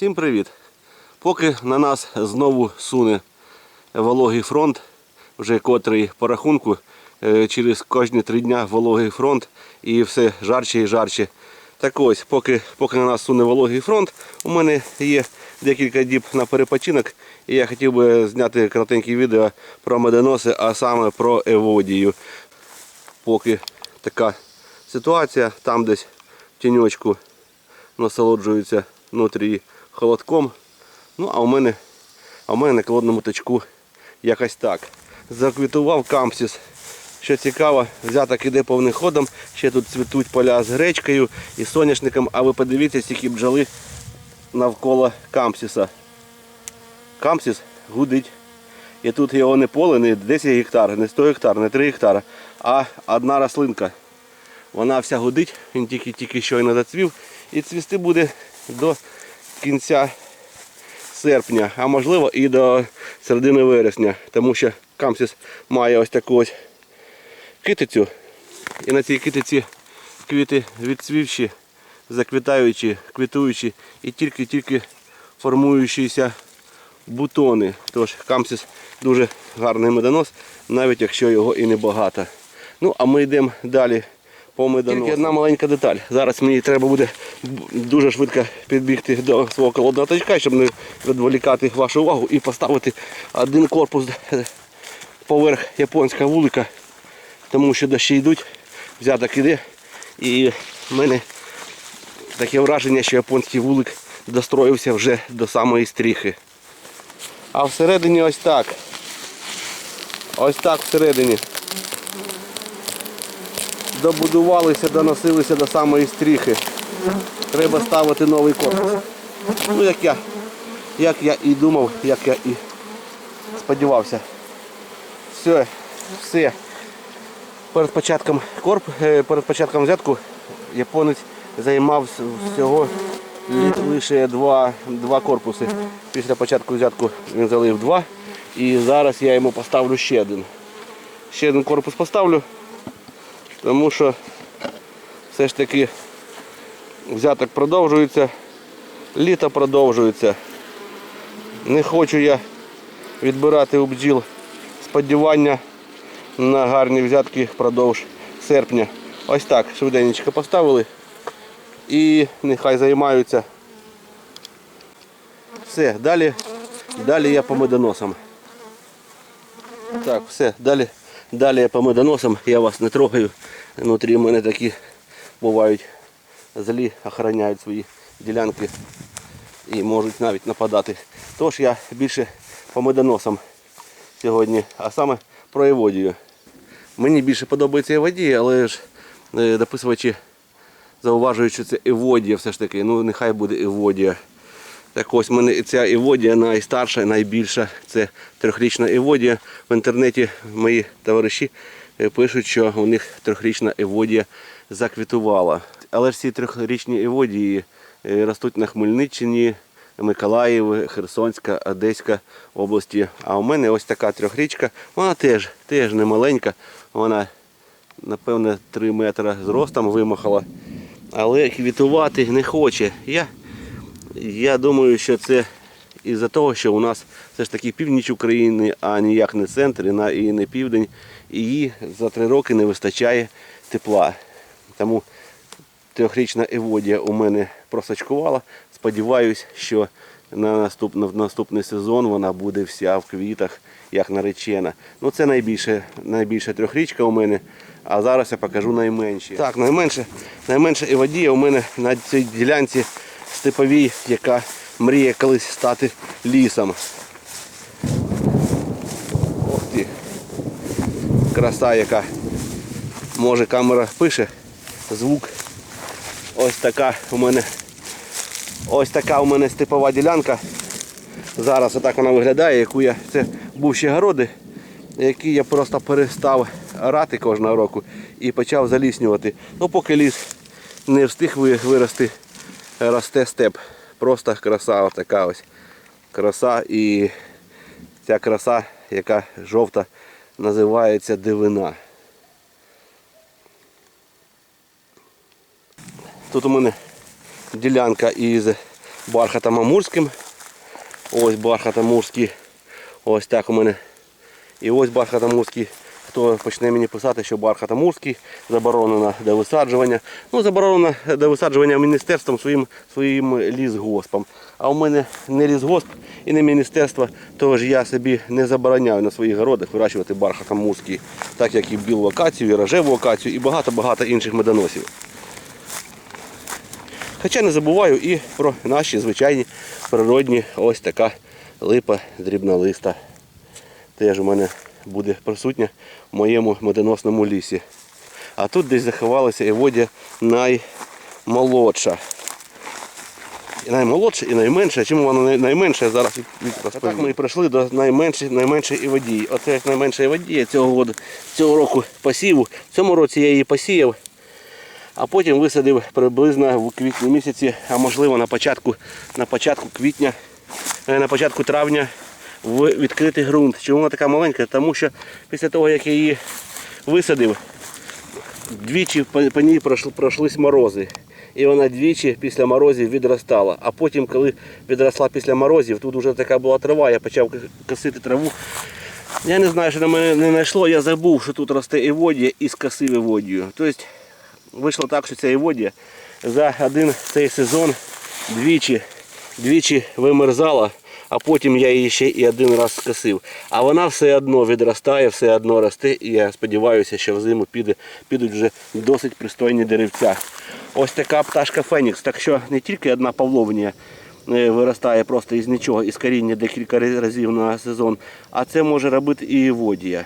Всім привіт! Поки на нас знову суне вологий фронт, вже котрий по рахунку, е, через кожні три дня вологий фронт і все жарче і жарче. Так ось, поки, поки на нас суне вологий фронт, у мене є декілька діб на перепочинок, і я хотів би зняти коротеньке відео про медоноси, а саме про еводію. Поки така ситуація, там десь в тіньочку насолоджуються внутрі холодком. Ну, а у мене, а у мене на колодному точку якось так. Заквітував кампсіс. Що цікаво, взяток іде повним ходом. Ще тут цвітуть поля з гречкою і соняшником, а ви подивіться, скільки бджоли навколо кампсіса. Кампсіс гудить. І тут його не поле, не 10 гектар, не 100 гектар, не 3 гектара, а одна рослинка. Вона вся гудить, він тільки тільки щойно зацвів. І цвісти буде до кінця серпня, а можливо і до середини вересня, тому що камсіс має ось таку ось китицю. І на цій китиці квіти відцвівші, заквітаючі, квітуючі і тільки-тільки формуючіся бутони. Тож камсіс дуже гарний медонос, навіть якщо його і небагато. Ну, а ми йдемо далі по. Тільки одна маленька деталь. Зараз мені треба буде дуже швидко підбігти до свого колодного точка, щоб не відволікати вашу увагу і поставити один корпус поверх японського вулика, тому що дощі йдуть, взяток іде. І в мене таке враження, що японський вулик достроївся вже до самої стріхи. А всередині ось так. Ось так всередині. Добудувалися, доносилися до самої стріхи. Треба ставити новий корпус. Ну як я, як я і думав, як я і сподівався. Все, все. Перед початком корп, е, перед початком взятку японець займався всього лише два, два корпуси. Після початку взятку він залив два. І зараз я йому поставлю ще один. Ще один корпус поставлю, тому що все ж таки взяток продовжується, літо продовжується. Не хочу я відбирати у бджіл сподівання на гарні взятки впродовж серпня. Ось так, швиденько поставили і нехай займаються. Все, далі, далі я по медоносам. Так, все, далі, далі я по медоносам, я вас не трогаю. Внутрі в мене такі бувають злі, охороняють свої ділянки і можуть навіть нападати. Тож я більше по медоносам сьогодні, а саме про еводію. Мені більше подобається еводія, але ж е, дописувачі зауважують, що це еводія все ж таки. Ну нехай буде еводія. Так ось мене ця еводія найстарша, найбільша. Це трьохрічна еводія. В інтернеті мої товариші пишуть, що у них трьохрічна еводія заквітувала. Але ж ці трьохрічні еводії е, ростуть на Хмельниччині, Миколаїв, Херсонська, Одеська області. А у мене ось така трьохрічка. Вона теж, теж не маленька. Вона, напевне, 3 метри зростом вимахала. Але квітувати не хоче. Я я думаю, що це із-за того, що у нас все ж таки північ України, а ніяк не центр і не південь. І їй за три роки не вистачає тепла. Тому трьохрічна еводія у мене просочкувала. Сподіваюсь, що на наступний, в наступний сезон вона буде вся в квітах, як наречена. Ну це найбільше, найбільша трьохрічка у мене. А зараз я покажу найменші. Так, найменше, найменша еводія у мене на цій ділянці степовій, яка мріє колись стати лісом. Ох ти. Краса яка. Може камера пише звук. Ось така у мене ось така у мене степова ділянка. Зараз отак вона виглядає, яку я. Це бувші городи, які я просто перестав орати кожного року і почав заліснювати. Ну поки ліс не встиг вирости, росте степ. Просто краса отака ось. Краса і ця краса, яка жовта, називається дивина. Тут у мене ділянка із бархатом амурським. Ось бархат амурський. Ось так у мене. І ось бархат амурський. Хто почне мені писати, що бархат амурський заборонено до висаджування. Ну, заборонено до висаджування міністерством своїм, своїм лісгоспом. А у мене не лісгосп і не міністерство, тож я собі не забороняю на своїх городах вирощувати бархат амурський, так як і білу акацію, і рожеву акацію, і багато-багато інших медоносів. Хоча не забуваю і про наші звичайні природні ось така липа дрібнолиста. Теж у мене буде присутня в моєму медоносному лісі. А тут десь заховалася Еводія наймолодша. І наймолодша і найменша. Чому вона най- найменша, я зараз Так ми і прийшли до найменшої, найменшої Еводії. Оце як найменша Еводія цього, цього року посіву. В цьому році я її посіяв а потім висадив приблизно в квітні місяці, а можливо на початку, на початку квітня, е, на початку травня в відкритий ґрунт. Чому вона така маленька? Тому що після того, як я її висадив, двічі по, ній пройшли, пройшлись морози. І вона двічі після морозів відростала. А потім, коли відросла після морозів, тут вже така була трава, я почав косити траву. Я не знаю, що на мене не знайшло, я забув, що тут росте еводія і скосив еводію. Тобто вийшло так, що ця еводія за один цей сезон двічі, двічі вимерзала, а потім я її ще і один раз скосив. А вона все одно відростає, все одно росте, і я сподіваюся, що взиму піде, підуть вже досить пристойні деревця. Ось така пташка Фенікс. Так що не тільки одна павловнія е, виростає просто із нічого, із коріння декілька разів на сезон, а це може робити і еводія.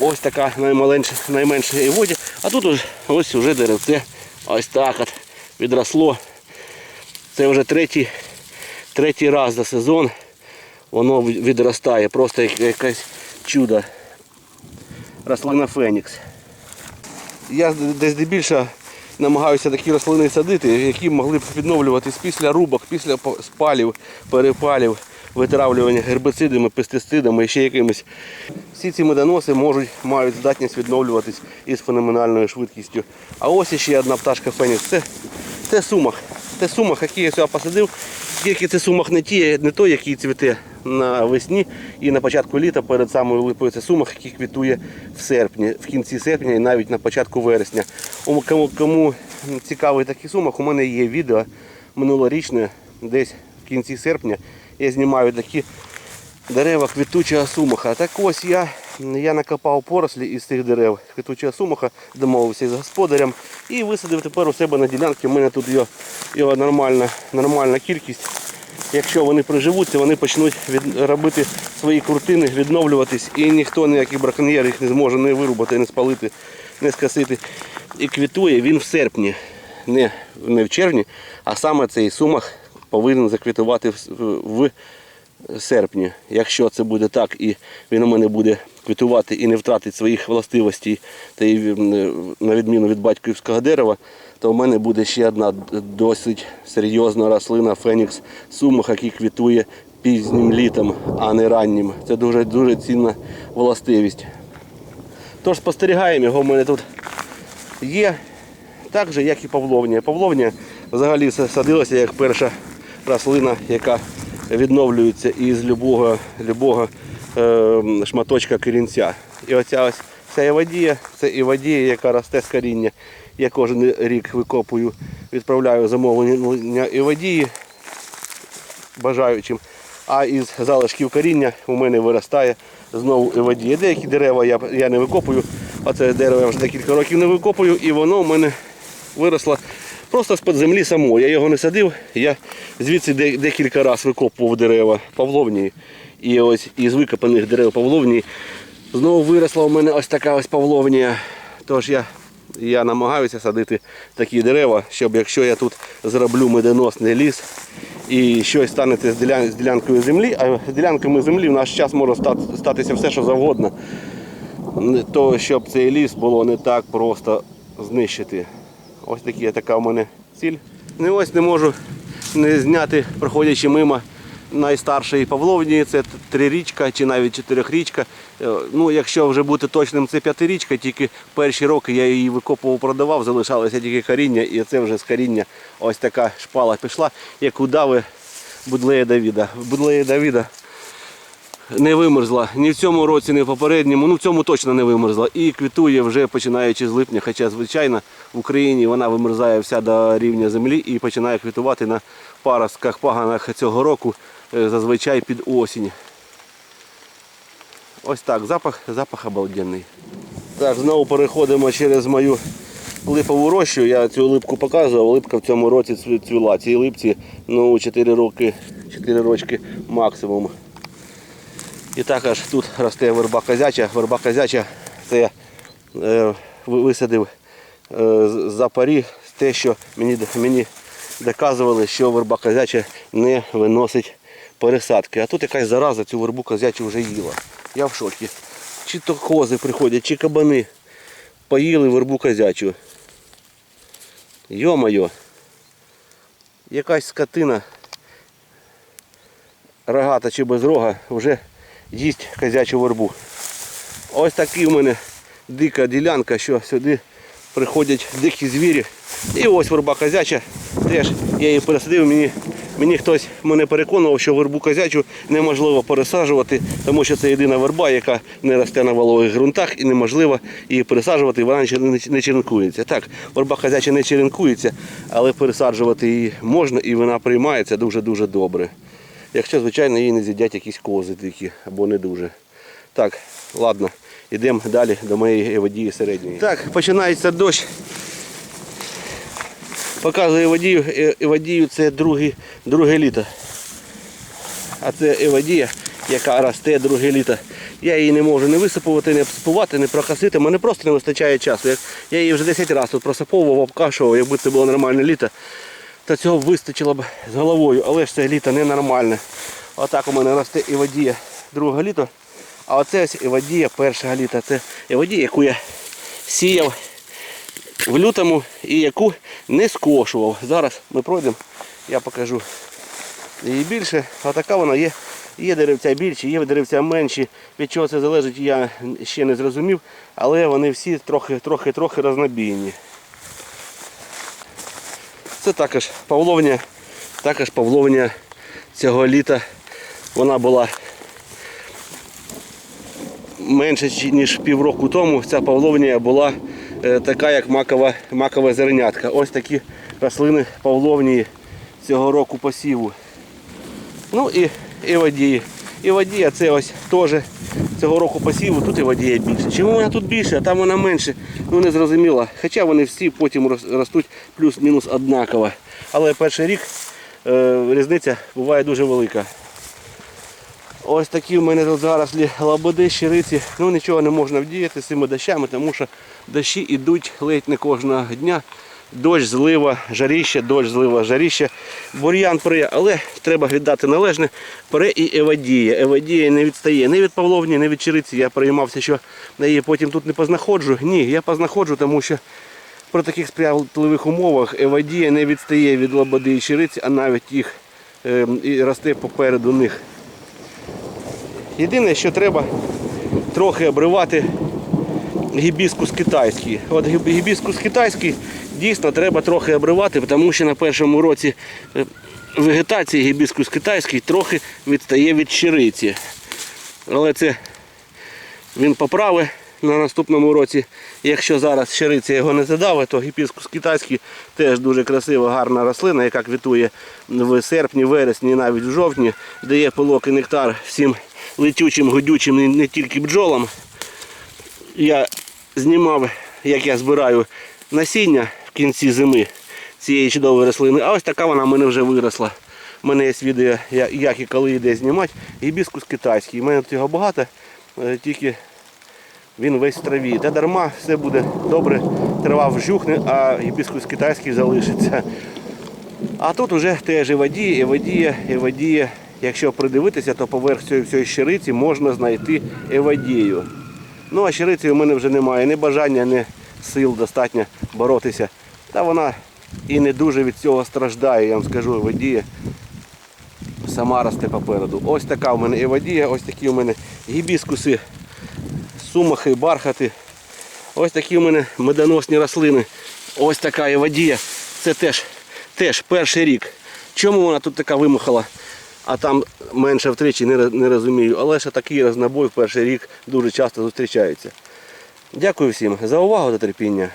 Ось така наймаленша, найменша іводі. А тут ось, ось вже деревце. Ось так от відросло. Це вже третій, третій раз за сезон. Воно відростає. Просто якесь чудо. Рослина Фенікс. Я десь здебільшого намагаюся такі рослини садити, які могли б відновлюватись після рубок, після спалів, перепалів, витравлювання гербицидами, пестицидами і ще якимись. Всі ці медоноси можуть, мають здатність відновлюватись із феноменальною швидкістю. А ось ще одна пташка Фенікс. Це, це сумах. Це сумах, який я сюди посадив. Тільки це сумах не ті, не той, який цвіте навесні і на початку літа перед самою липою. Це сумах, який квітує в серпні, в кінці серпня і навіть на початку вересня. Кому, кому цікавий такий сумах, у мене є відео минулорічне, десь в кінці серпня. Я знімаю такі дерева квітучого сумаха. Так ось я, я накопав порослі із цих дерев квітучого сумаха, домовився з господарем і висадив тепер у себе на ділянці. У мене тут його, його нормальна, нормальна кількість. Якщо вони приживуться, вони почнуть від, робити свої куртини, відновлюватись, і ніхто, ніякий браконьєр їх не зможе не вирубати, не спалити, не скосити. І квітує він в серпні, не, не в червні, а саме цей сумах повинен заквітувати в, в серпні. Якщо це буде так і він у мене буде квітувати і не втратить своїх властивостей, та й на відміну від батьківського дерева, то в мене буде ще одна досить серйозна рослина Фенікс сумах, який квітує пізнім літом, а не раннім. Це дуже дуже цінна властивість. Тож спостерігаємо його в мене тут є. Так же, як і павловня. Павловня взагалі садилася як перша рослина, яка відновлюється із любого, любого шматочка корінця. І оця ось ця івадія, це івадія, яка росте з коріння. Я кожен рік викопую, відправляю замовлення івадії бажаючим. А із залишків коріння у мене виростає знову івадія. Деякі дерева я, я не викопую, а це дерево я вже декілька років не викопую, і воно у мене виросло просто з-під землі само. Я його не садив, я звідси декілька разів викопував дерева павловні. І ось із викопаних дерев павловні знову виросла у мене ось така ось павловнія. Тож я, я намагаюся садити такі дерева, щоб якщо я тут зроблю медоносний ліс і щось станеться з, ділян, з ділянкою землі, а з ділянками землі в наш час може статися все, що завгодно, то щоб цей ліс було не так просто знищити. Ось такі, така у мене ціль. Не ось не можу не зняти, проходячи мимо найстаршої павловні, це трирічка чи навіть чотирьохрічка. Е, Ну, якщо вже бути точним, це п'ятирічка, тільки перші роки я її викопував, продавав, залишалося тільки коріння, і це вже з коріння ось така шпала пішла, як у дави Будлея Давіда. Будлея Давіда не вимерзла ні в цьому році, ні в попередньому. Ну в цьому точно не вимерзла. І квітує вже починаючи з липня. Хоча, звичайно, в Україні вона вимерзає вся до рівня землі і починає квітувати на паростках паганах цього року, зазвичай під осінь. Ось так, запах, запах обалденний. Так, знову переходимо через мою липову рощу. Я цю липку показував, липка в цьому році цвіла. Цій липці ну, 4 роки, 4 рочки максимум. І також тут росте верба козяча. Верба козяча це я е, висадив е, за парі те, що мені, мені доказували, що верба козяча не виносить пересадки. А тут якась зараза цю вербу козячу вже їла. Я в шокі. Чи то кози приходять, чи кабани поїли вербу козячу. Йо-моє. Якась скотина рогата чи без рога вже їсть козячу вербу. Ось такий у мене дика ділянка, що сюди приходять дикі звірі. І ось верба козяча. Теж я її пересадив. Мені, мені хтось мене переконував, що вербу козячу неможливо пересаджувати, тому що це єдина верба, яка не росте на вологих ґрунтах і неможливо її пересаджувати, вона не черенкується. Так, верба козяча не черенкується, але пересаджувати її можна і вона приймається дуже-дуже добре. Якщо, звичайно, її не з'їдять якісь кози дикі або не дуже. Так, ладно, йдемо далі до моєї водії середньої. Так, починається дощ. Показую водію, водію це друге, друге літо. А це евадія, яка росте друге літо. Я її не можу не висипувати, не обсипувати, не прокасити. Мене просто не вистачає часу. Я її вже 10 разів тут просиповував, обкашував, якби це було нормальне літо, то цього вистачило б з головою. Але ж це літо ненормальне. Отак у мене росте івадія друге літо. А оце ось івадія першого літа. Це івадія, яку я сіяв в лютому і яку не скошував. Зараз ми пройдемо, я покажу її більше. А така вона є. Є деревця більші, є деревця менші. Від чого це залежить, я ще не зрозумів, але вони всі трохи-трохи-трохи рознобійні. Це також павловня, також павловня цього літа. Вона була менше ніж півроку тому. Ця павловня була така, як макова, макова зернятка. Ось такі рослини павловні цього року посіву. Ну і, і водії. І водія це ось теж цього року посіву, тут і водія більше. Чому вона тут більше, а там вона менше? Ну не зрозуміло. Хоча вони всі потім ростуть плюс-мінус однаково. Але перший рік е, різниця буває дуже велика. Ось такі в мене тут зарослі лабоди, щириці. Ну нічого не можна вдіяти з цими дощами, тому що дощі йдуть ледь не кожного дня. Дощ, злива, жаріще, дощ, злива, жаріще. Бур'ян пре, але треба віддати належне. Пре і евадія. Евадія не відстає ні від Павловні, ні від Чириці. Я переймався, що я її потім тут не познаходжу. Ні, я познаходжу, тому що при таких сприятливих умовах евадія не відстає від лободи і Чириці, а навіть їх е, і росте попереду них. Єдине, що треба трохи обривати гібіскус китайський. От гібіскус китайський дійсно треба трохи обривати, тому що на першому році е, вегетації гібіскус китайський трохи відстає від щириці. Але це він поправить на наступному році. Якщо зараз щириця його не задавить, то гібіскус китайський теж дуже красива, гарна рослина, яка квітує в серпні, вересні, навіть в жовтні, дає пилок і нектар всім летючим, гудючим, не тільки бджолам. Я знімав, як я збираю насіння в кінці зими цієї чудової рослини. А ось така вона в мене вже виросла. У мене є відео, як і коли йде знімати. Гібіскус китайський. У мене тут його багато, е, тільки він весь в траві. Та дарма все буде добре, трава вжухне, а гібіскус китайський залишиться. А тут вже теж і водіє, і водіє, і водіє. Якщо придивитися, то поверх цієї всієї щириці можна знайти евадію. Ну а щириці у мене вже немає ні бажання, ні сил достатньо боротися. Та вона і не дуже від цього страждає, я вам скажу, водіє. сама росте попереду. Ось така у мене евадія, ось такі у мене гібіскуси, сумахи, бархати. Ось такі у мене медоносні рослини. Ось така водія. Це теж, теж перший рік. Чому вона тут така вимахала, а там менше втричі, не, не розумію. Але ще такий рознобой в перший рік дуже часто зустрічається. Дякую всім за увагу та терпіння.